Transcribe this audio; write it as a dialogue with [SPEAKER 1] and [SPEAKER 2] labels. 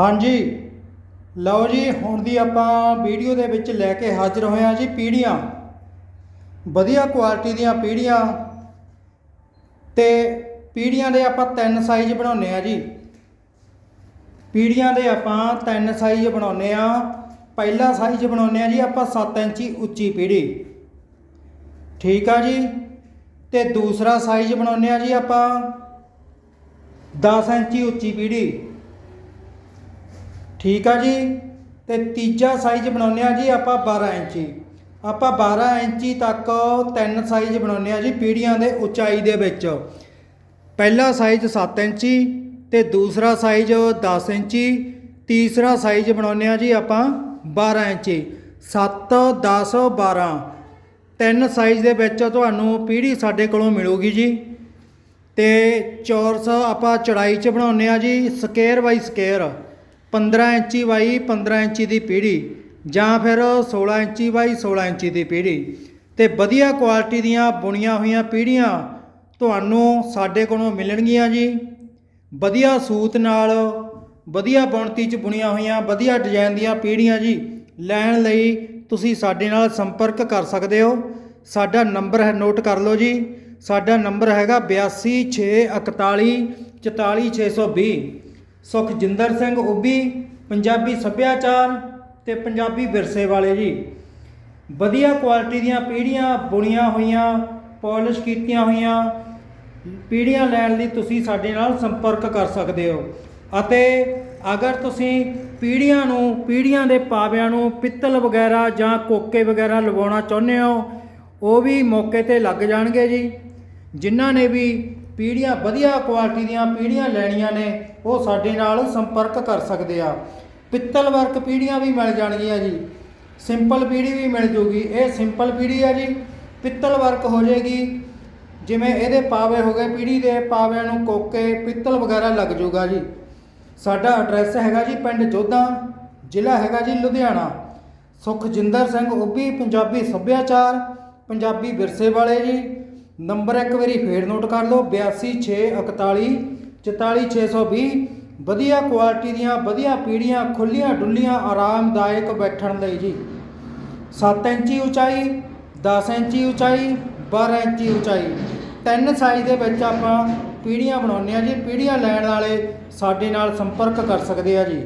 [SPEAKER 1] ਹਾਂਜੀ। ਲਓ ਜੀ, ਹੁਣ ਦੀ ਆਪਾਂ ਵੀਡੀਓ ਦੇ ਵਿੱਚ ਲੈ ਕੇ ਹਾਜ਼ਰ ਹੋਏ ਹਾਂ ਜੀ ਪੀੜੀਆਂ ਵਧੀਆ ਕੁਆਲਿਟੀ ਦੀਆਂ ਪੀੜੀਆਂ ਤੇ ਪੀੜੀਆਂ ਦੇ ਆਪਾਂ ਤਿੰਨ ਸਾਈਜ਼ ਬਣਾਉਂਦੇ ਆ ਜੀ। ਪੀੜੀਆਂ ਦੇ ਆਪਾਂ ਤਿੰਨ ਸਾਈਜ਼ ਬਣਾਉਂਦੇ ਆ ਪਹਿਲਾ ਸਾਈਜ਼ ਬਣਾਉਂਦੇ ਆ ਜੀ ਆਪਾਂ 7 ਇੰਚੀ ਉੱਚੀ ਪੀੜੀ ਠੀਕ ਆ ਜੀ। ਤੇ ਦੂਸਰਾ ਸਾਈਜ਼ ਬਣਾਉਂਦੇ ਆ ਜੀ ਆਪਾਂ 10 ਇੰਚੀ ਉੱਚੀ ਪੀੜੀ ਠੀਕ ਆ ਜੀ? ਤੇ ਤੀਜਾ ਸਾਈਜ਼ ਬਣਾਉਂਦੇ ਆ ਜੀ ਆਪਾਂ 12 ਇੰਚੀ। ਆਪਾਂ 12 ਇੰਚੀ ਤੱਕ ਤਿੰਨ ਸਾਈਜ਼ ਬਣਾਉਂਦੇ ਆ ਜੀ ਪੀੜੀਆਂ ਦੇ ਉਚਾਈ ਦੇ ਵਿੱਚ। ਪਹਿਲਾ ਸਾਈਜ਼ 7 ਇੰਚੀ, ਤੇ ਦੂਸਰਾ ਸਾਈਜ਼ 10 ਇੰਚੀ, ਤੀਸਰਾ ਸਾਈਜ਼ ਬਣਾਉਂਦੇ ਆ ਜੀ ਆਪਾਂ 12 ਇੰਚੀ। 7 10 12 ਤਿੰਨ ਸਾਈਜ਼ ਦੇ ਵਿੱਚ ਤੁਹਾਨੂੰ ਪੀੜੀ ਸਾਡੇ ਕੋਲੋਂ ਮਿਲੂਗੀ ਜੀ। ਤੇ ਚੌਰਸ ਆਪਾਂ ਚੜਾਈ 'ਚ ਬਣਾਉਂਦੇ ਆ ਜੀ ਸਕੁਅਰ ਬਾਈ ਸਕੁਅਰ 15 ਇੰਚੀ ਬਾਈ 15 ਇੰਚੀ ਦੀ ਪੀੜੀ ਜਾਂ ਫਿਰ 16 ਇੰਚੀ ਬਾਈ 16 ਇੰਚੀ ਦੀ ਪੀੜੀ। ਤੇ ਵਧੀਆ ਕੁਆਲਿਟੀ ਦੀਆਂ ਬੁਣੀਆਂ ਹੋਈਆਂ ਪੀੜੀਆਂ ਤੁਹਾਨੂੰ ਸਾਡੇ ਕੋਲੋਂ ਮਿਲਣਗੀਆਂ ਜੀ। ਵਧੀਆ ਸੂਤ ਨਾਲ, ਵਧੀਆ ਬੁਣਤੀ 'ਚ ਬੁਣੀਆਂ ਹੋਈਆਂ, ਵਧੀਆ ਡਿਜ਼ਾਈਨ ਦੀਆਂ ਪੀੜੀਆਂ ਜੀ। ਲੈਣ ਲਈ ਤੁਸੀਂ ਸਾਡੇ ਨਾਲ ਸੰਪਰਕ ਕਰ ਸਕਦੇ ਹੋ। ਸਾਡਾ ਨੰਬਰ ਹੈ, ਨੋਟ ਕਰ ਲਓ ਜੀ। ਸਾਡਾ ਨੰਬਰ ਹੈਗਾ 826141 44620 ਸੁਖਜਿੰਦਰ ਸਿੰਘ ਉੱਬੀ ਪੰਜਾਬੀ ਸੱਭਿਆਚਾਰ ਤੇ ਪੰਜਾਬੀ ਵਿਰਸੇ ਵਾਲੇ ਜੀ। ਵਧੀਆ ਕੁਆਲਿਟੀ ਦੀਆਂ ਪੀੜੀਆਂ ਬੁਣੀਆਂ ਹੋਈਆਂ ਪਾਲਿਸ਼ ਕੀਤੀਆਂ ਹੋਈਆਂ ਪੀੜੀਆਂ ਲੈਣ ਲਈ ਤੁਸੀਂ ਸਾਡੇ ਨਾਲ ਸੰਪਰਕ ਕਰ ਸਕਦੇ ਹੋ। ਅਤੇ ਅਗਰ ਤੁਸੀਂ ਪੀੜੀਆਂ ਨੂੰ ਪੀੜੀਆਂ ਦੇ ਪਾਵਿਆਂ ਨੂੰ ਪਿੱਤਲ ਵਗੈਰਾ ਜਾਂ ਕੋਕੇ ਵਗੈਰਾ ਲਵਾਉਣਾ ਚਾਹੁੰਦੇ ਹੋ, ਉਹ ਵੀ ਮੌਕੇ ਤੇ ਲੱਗ ਜਾਣਗੇ ਜੀ। ਜਿਨ੍ਹਾਂ ਨੇ ਵੀ ਪੀੜੀਆਂ ਵਧੀਆ ਕੁਆਲਿਟੀ ਦੀਆਂ ਪੀੜੀਆਂ ਲੈਣੀਆਂ ਨੇ, ਉਹ ਸਾਡੇ ਨਾਲ ਸੰਪਰਕ ਕਰ ਸਕਦੇ ਆ। ਪਿੱਤਲ ਵਰਕ ਪੀੜੀਆਂ ਵੀ ਮਿਲ ਜਾਣਗੀਆਂ ਜੀ। ਸਿੰਪਲ ਪੀੜੀ ਵੀ ਮਿਲ ਜੂਗੀ। ਇਹ ਸਿੰਪਲ ਪੀੜੀ ਆ ਜੀ। ਪਿੱਤਲ ਵਰਕ ਹੋ ਜਾਏਗੀ ਜਿਵੇਂ ਇਹਦੇ ਪਾਵੇ ਹੋ ਗਏ ਪੀੜੀ ਦੇ ਪਾਵਿਆਂ ਨੂੰ ਕੋਕੇ, ਪਿੱਤਲ ਵਗੈਰਾ ਲੱਗ ਜੂਗਾ ਜੀ। ਸਾਡਾ ਐਡਰੈਸ ਹੈਗਾ ਜੀ ਪਿੰਡ ਜੋਧਾ, ਜ਼ਿਲ੍ਹਾ ਹੈਗਾ ਜੀ ਲੁਧਿਆਣਾ। ਸੁਖਜਿੰਦਰ ਸਿੰਘ ਉੱਬੀ ਪੰਜਾਬੀ ਸੱਭਿਆਚਾਰ, ਪੰਜਾਬੀ ਵਿਰਸੇ ਵਾਲੇ ਜੀ। ਨੰਬਰ ਇੱਕ ਵਾਰੀ ਫੇਰ ਨੋਟ ਕਰ ਲਓ 826141 44620 ਵਧੀਆ ਕੁਆਲਿਟੀ ਦੀਆਂ, ਵਧੀਆ ਪੀੜੀਆਂ ਖੁੱਲੀਆਂ ਡੁੱਲੀਆਂ ਆਰਾਮਦਾਇਕ ਬੈਠਣ ਲਈ ਜੀ। 7 ਇੰਚੀ ਉਚਾਈ 10 ਇੰਚੀ ਉਚਾਈ 12 ਇੰਚੀ ਉਚਾਈ। ਤਿੰਨ ਸਾਈਜ਼ ਦੇ ਵਿੱਚ ਆਪਾਂ ਪੀੜੀਆਂ ਬਣਾਉਂਦੇ ਆ ਜੀ। ਪੀੜੀਆਂ ਲੈਣ ਵਾਲੇ ਸਾਡੇ ਨਾਲ ਸੰਪਰਕ ਕਰ ਸਕਦੇ ਆ ਜੀ।